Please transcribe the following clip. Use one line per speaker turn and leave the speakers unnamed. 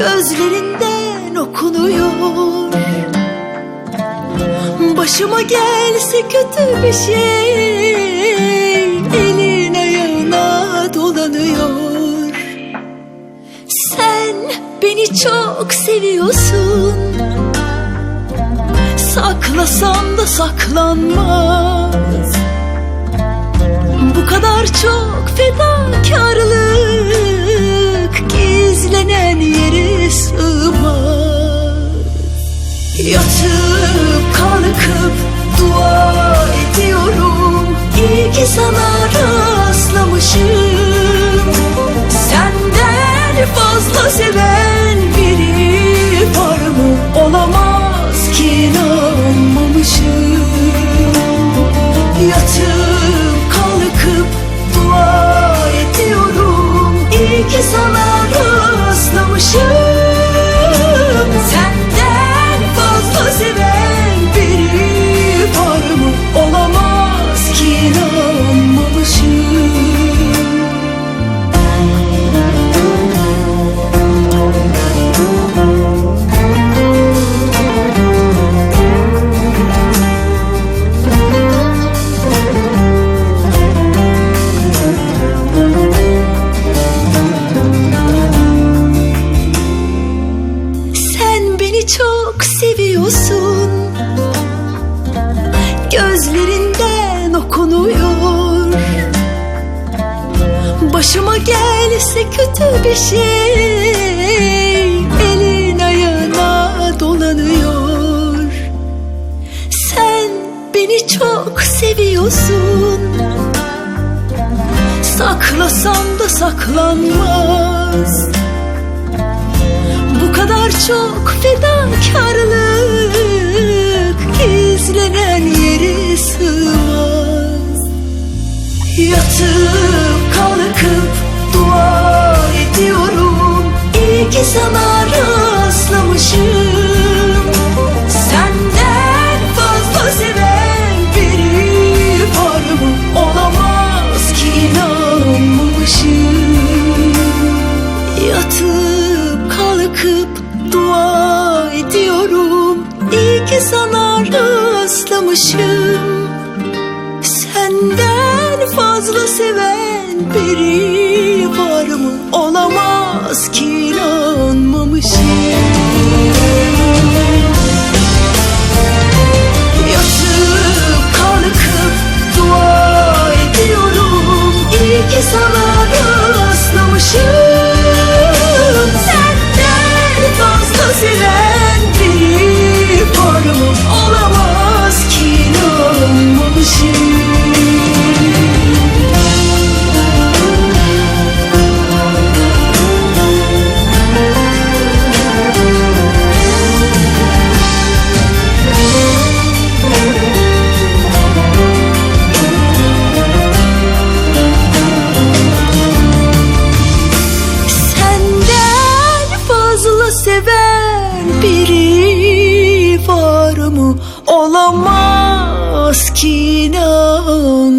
Gözlerinden okunuyor. Başıma gelse kötü bir şey Elin ayağına dolanıyor. Sen beni çok seviyorsun. Saklasan da saklanmaz. Bu kadar çok fedakarlık Yatıp kalkıp dua ediyorum. İyi ki sana rastlamışım. Senden fazla seven biri var mı? Olamaz ki inanmamışım. Yatıp seviyorsun Gözlerinden okunuyor. Başıma gelse kötü bir şey Elin ayağına dolanıyor. Sen beni çok seviyorsun. Saklasan da saklanmaz. Bu kadar çok fedakarlık sana rastlamışım Senden fazla seven biri var mı? Olamaz ki inanmamışım Yatıp kalkıp dua ediyorum İyi ki sana rastlamışım Senden fazla seven biri? Olamaz ki inanmamışım seven biri var mı? Olamaz ki inan